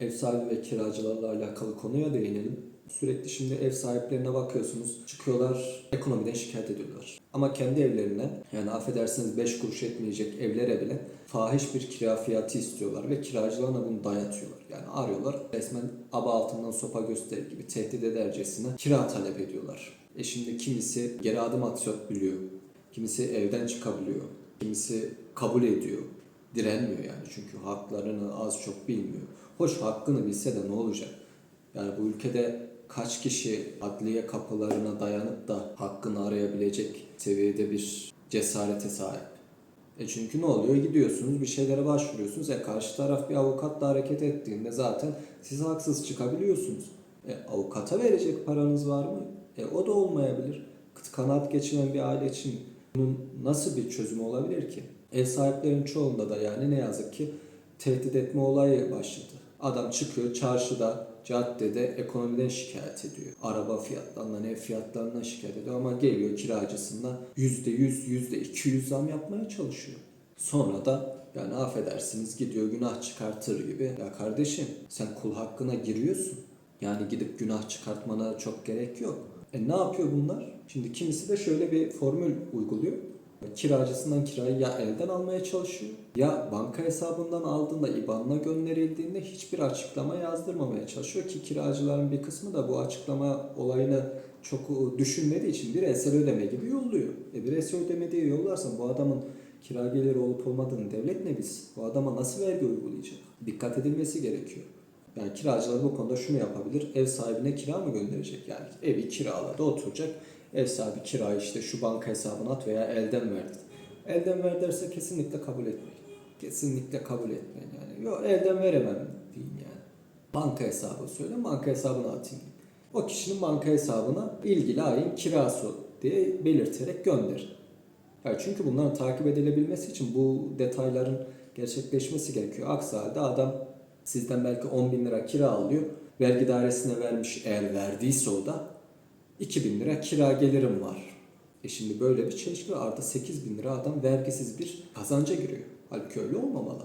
ev sahibi ve kiracılarla alakalı konuya değinelim. Sürekli şimdi ev sahiplerine bakıyorsunuz. Çıkıyorlar ekonomiden şikayet ediyorlar. Ama kendi evlerine yani affedersiniz 5 kuruş etmeyecek evlere bile fahiş bir kira fiyatı istiyorlar ve kiracılarına bunu dayatıyorlar. Yani arıyorlar resmen aba altından sopa gösterir gibi tehdit edercesine kira talep ediyorlar. E şimdi kimisi geri adım atabiliyor. Kimisi evden çıkabiliyor. Kimisi kabul ediyor. Direnmiyor yani çünkü haklarını az çok bilmiyor. Hoş hakkını bilse de ne olacak? Yani bu ülkede kaç kişi adliye kapılarına dayanıp da hakkını arayabilecek seviyede bir cesarete sahip? E çünkü ne oluyor? Gidiyorsunuz bir şeylere başvuruyorsunuz. E karşı taraf bir avukatla hareket ettiğinde zaten siz haksız çıkabiliyorsunuz. E avukata verecek paranız var mı? E o da olmayabilir. Kıt kanaat bir aile için bunun nasıl bir çözümü olabilir ki? Ev sahiplerinin çoğunda da yani ne yazık ki tehdit etme olayı başladı. Adam çıkıyor çarşıda, caddede ekonomiden şikayet ediyor. Araba fiyatlarından, ev fiyatlarından şikayet ediyor ama geliyor kiracısına %100, %200 zam yapmaya çalışıyor. Sonra da yani affedersiniz gidiyor günah çıkartır gibi. Ya kardeşim sen kul hakkına giriyorsun. Yani gidip günah çıkartmana çok gerek yok. E ne yapıyor bunlar? Şimdi kimisi de şöyle bir formül uyguluyor. Kiracısından kirayı ya elden almaya çalışıyor ya banka hesabından aldığında IBAN'ına gönderildiğinde hiçbir açıklama yazdırmamaya çalışıyor ki kiracıların bir kısmı da bu açıklama olayını çok düşünmediği için bir esel ödeme gibi yolluyor. E bir esel ödeme diye yollarsan bu adamın kira geliri olup olmadığını devlet ne bilsin? Bu adama nasıl vergi uygulayacak? Dikkat edilmesi gerekiyor. Yani kiracılar bu konuda şunu yapabilir. Ev sahibine kira mı gönderecek? Yani evi kiraladı oturacak. Ev sahibi kirayı işte şu banka hesabına at veya elden verdi. Elden ver derse kesinlikle kabul etmeyin. Kesinlikle kabul etmeyin yani. Yok elden veremem deyin yani. Banka hesabı söyle banka hesabına atayım. O kişinin banka hesabına ilgili ayın kirası diye belirterek gönder. Yani çünkü bunların takip edilebilmesi için bu detayların gerçekleşmesi gerekiyor. Aksi halde adam sizden belki 10 bin lira kira alıyor. Vergi dairesine vermiş eğer verdiyse o da 2000 lira kira gelirim var. E şimdi böyle bir çelişki. Arada 8 bin lira adam vergisiz bir kazanca giriyor. Halbuki öyle olmamalı.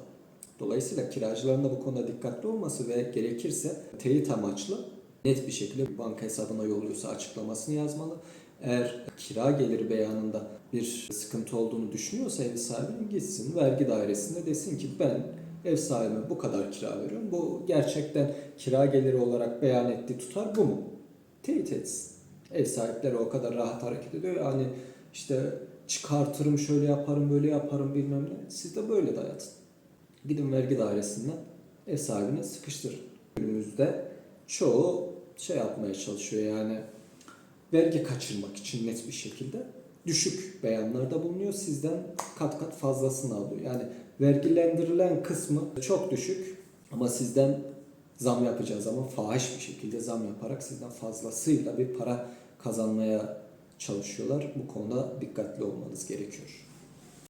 Dolayısıyla kiracıların da bu konuda dikkatli olması ve gerekirse teyit amaçlı net bir şekilde banka hesabına yolluyorsa açıklamasını yazmalı. Eğer kira geliri beyanında bir sıkıntı olduğunu düşünüyorsa ev sahibinin gitsin vergi dairesinde desin ki ben ev sahibime bu kadar kira veriyorum. Bu gerçekten kira geliri olarak beyan ettiği tutar bu mu? Teyit etsin. Ev sahipleri o kadar rahat hareket ediyor. Yani işte çıkartırım, şöyle yaparım, böyle yaparım bilmem ne. Siz de böyle dayatın. Gidin vergi dairesinden ev sahibine sıkıştırın. Günümüzde çoğu şey yapmaya çalışıyor yani vergi kaçırmak için net bir şekilde düşük beyanlarda bulunuyor. Sizden kat kat fazlasını alıyor. Yani vergilendirilen kısmı çok düşük ama sizden zam yapacağı zaman fahiş bir şekilde zam yaparak sizden fazlasıyla bir para kazanmaya çalışıyorlar. Bu konuda dikkatli olmanız gerekiyor.